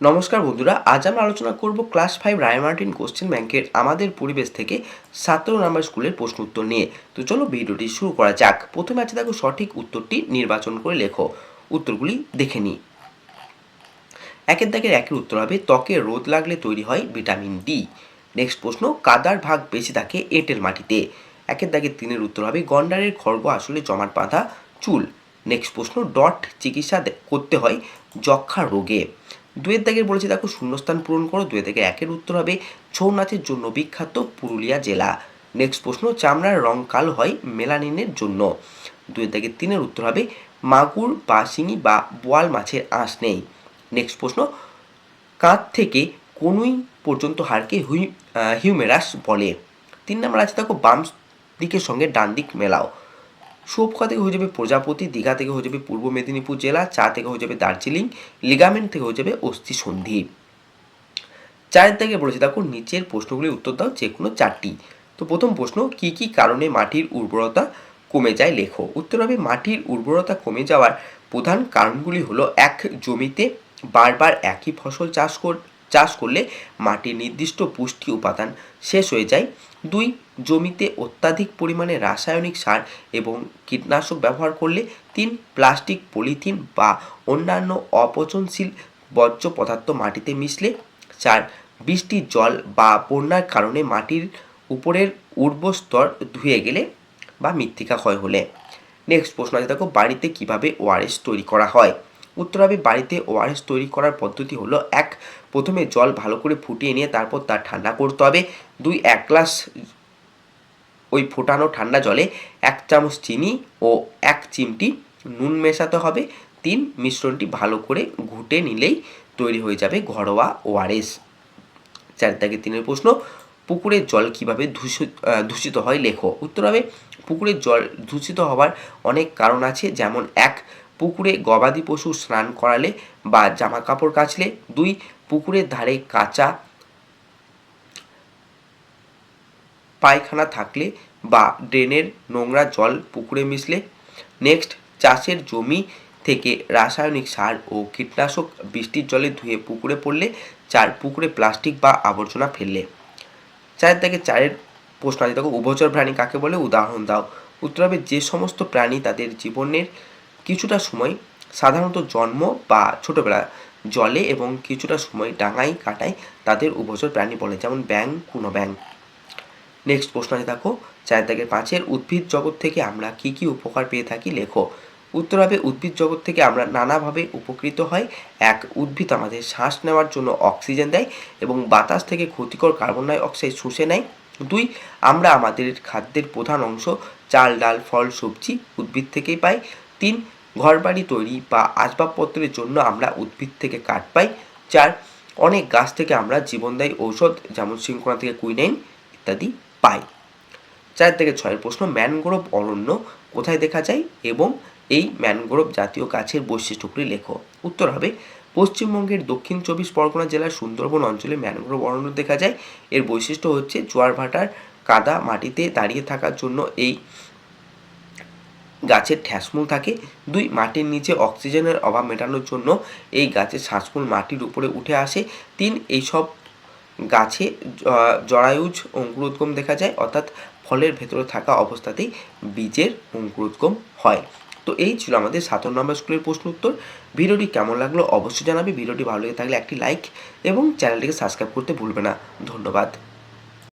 নমস্কার বন্ধুরা, আজ আমরা আলোচনা করব class five Ray Martin question ব্যাংকের আমাদের পরিবেশ থেকে সতেরো নম্বর স্কুলের প্রশ্ন উত্তর নিয়ে। তো চলো ভিডিওটি শুরু করা যাক। প্রথমে আছে দেখো সঠিক উত্তরটি, নির্বাচন করে লেখো। উত্তরগুলি দেখে নিই। একের দাগের একের উত্তর হবে, ত্বকে রোদ লাগলে তৈরি হয় ভিটামিন ডি। নেক্সট প্রশ্ন, কাদার ভাগ বেশি থাকে এঁটেল মাটিতে। একের দাগের তিনের উত্তর হবে, গন্ডারের খর্গ আসলে জমাট বাঁধা চুল। নেক্সট প্রশ্ন, ডট চিকিৎসা করতে হয় যক্ষা রোগে। দুয়ের দাগের বলেছে, দেখো, শূন্যস্থান পূরণ করো। দুয়ের দাগের একের উত্তর হবে ছৌ নাচের জন্য বিখ্যাত পুরুলিয়া জেলা। নেক্সট প্রশ্ন, চামড়ার রং কালো হয় মেলানিনের জন্য। দুয়ের দাগের তিনের উত্তর হবে, মাগুর বা শিঙি বা বোয়াল মাছের আঁশ নেই। নেক্সট প্রশ্ন, কাঁধ থেকে কনুই পর্যন্ত হাড়কে হিউমেরাস বলে? তিন নম্বর আছে, দেখো, বাম দিকের সঙ্গে ডান দিক মেলাও। শুভকা থেকে হয়ে যাবে প্রজাপতি, দীঘা থেকে হয়ে যাবে পূর্ব মেদিনীপুর জেলা, চা থেকে হয়ে যাবে দার্জিলিং, লিগামেন্ট থেকে হয়ে যাবে অস্থি সন্ধি। চারের থেকে বলেছে, দেখো, নিচের প্রশ্নগুলির উত্তর দাও যে কোনো চারটি। তো প্রথম প্রশ্ন, কি কি কারণে মাটির উর্বরতা কমে যায়? লেখো। উত্তর হবে, মাটির উর্বরতা কমে যাওয়ার প্রধান কারণগুলি হলো, এক, জমিতে বারবার একই ফসল চাষ কর চাষ করলে মাটির নির্দিষ্ট পুষ্টি উপাদান শেষ হয়ে যায়। দুই, জমিতে অত্যাধিক পরিমাণে রাসায়নিক সার এবং কীটনাশক ব্যবহার করলে। তিন, প্লাস্টিক, পলিথিন বা অন্যান্য অপচনশীল বর্জ্য পদার্থ মাটিতে মিশলে। চার বৃষ্টির জল বা বন্যার কারণে মাটির উপরের উর্বর স্তর ধুয়ে গেলে বা মৃত্তিকা ক্ষয় হলে। নেক্সট প্রশ্ন আছে দেখো, বাড়িতে কীভাবে ওআরএস তৈরি করা হয়? উত্তর হবে বাড়িতে ওআরএস তৈরি করার পদ্ধতি হলো, এক, প্রথমে জল ভালো করে ফুটিয়ে নিয়ে তারপর তা ঠান্ডা করতে হবে। দুই, এক গ্লাস ওই ফোটানো ঠান্ডা জলে এক চামচ চিনি ও এক চিমটি নুন মেশাতে হবে। তিন, মিশ্রণটি ভালো করে ঘুটে নিলেই তৈরি হয়ে যাবে ঘরোয়া ওআরএস চার থেকে তিনের প্রশ্ন পুকুরের জল কীভাবে দূষিত দূষিত হয় লেখো। উত্তর হবে পুকুরের জল দূষিত হওয়ার অনেক কারণ আছে, যেমন এক পুকুরে গবাদি পশু স্নান করালে বা জামা কাপড় কাচলে, দুই, পুকুরের ধারে কাঁচা পায়খানা থাকলে বা ড্রেনের নোংরা জল পুকুরে মিশলে, নেক্সট, চাষের জমি থেকে রাসায়নিক সার ও কীটনাশক বৃষ্টির জলে ধুয়ে পুকুরে পড়লে, চার, পুকুরে প্লাস্টিক বা আবর্জনা ফেললে। চারের থেকে চারের প্রশ্ন আছে দেখো, উভচর প্রাণী কাকে বলে? উদাহরণ দাও। উত্তর হবে, যে সমস্ত প্রাণী তাদের জীবনের কিছুটা সময় সাধারণত জন্ম বা ছোটবেলা জলে এবং কিছুটা সময় ডাঙায় কাটায় তাদের উভচর প্রাণী বলে, যেমন ব্যাং কোনো ব্যাং নেক্সট প্রশ্ন আছে দেখো। চার দাগের পাঁচের উদ্ভিদ জগৎ থেকে আমরা কি কি উপকার পেয়ে থাকি? লেখো। উত্তর হবে, উদ্ভিদ জগৎ থেকে আমরা নানাভাবে উপকৃত হয় এক, উদ্ভিদ আমাদের শ্বাস নেওয়ার জন্য অক্সিজেন দেয় এবং বাতাস থেকে ক্ষতিকর কার্বন ডাই অক্সাইড শুষে নেয়। দুই, আমরা আমাদের খাদ্যের প্রধান অংশ চাল, ডাল, ফল, সবজি উদ্ভিদ থেকেই পাই। তিন ঘরবাড়ি তৈরি বা আসবাবপত্রের জন্য আমরা উদ্ভিদ থেকে কাঠ পাই চার অনেক গাছ থেকে আমরা জীবনদায়ী ঔষধ যেমন শৃঙ্খলা থেকে কুইনাইন ইত্যাদি পাই। চার থেকে ছয়ের প্রশ্ন, ম্যানগ্রোভ অরণ্য কোথায় দেখা যায় এবং এই ম্যানগ্রোভ জাতীয় গাছের বৈশিষ্ট্যগুলি লেখো। উত্তর হবে, পশ্চিমবঙ্গের দক্ষিণ চব্বিশ পরগনা জেলার সুন্দরবন অঞ্চলে ম্যানগ্রোভ অরণ্য দেখা যায়। এর বৈশিষ্ট্য হচ্ছে জোয়ার ভাটার কাদা মাটিতে দাঁড়িয়ে থাকার জন্য এই গাছের ঠ্যাসমূল থাকে। দুই, মাটির নিচে অক্সিজেনের অভাব মেটানোর জন্য এই গাছের শ্বাসমূল মাটির উপরে উঠে আসে। তিন, এইসব গাছে জরায়ুজ অঙ্কুরোদ্গম দেখা যায়, অর্থাৎ ফলের ভেতরে থাকা অবস্থাতেই বীজের অঙ্কুরোদ্গম হয়। তো এই ছিল আমাদের সাতান্ন নম্বর স্কুলের প্রশ্ন উত্তর। ভিডিওটি কেমন লাগল অবশ্যই জানাবে। ভিডিওটি ভালো লেগে থাকলে একটি লাইক এবং চ্যানেলটিকে সাবস্ক্রাইব করতে ভুলবে না। ধন্যবাদ।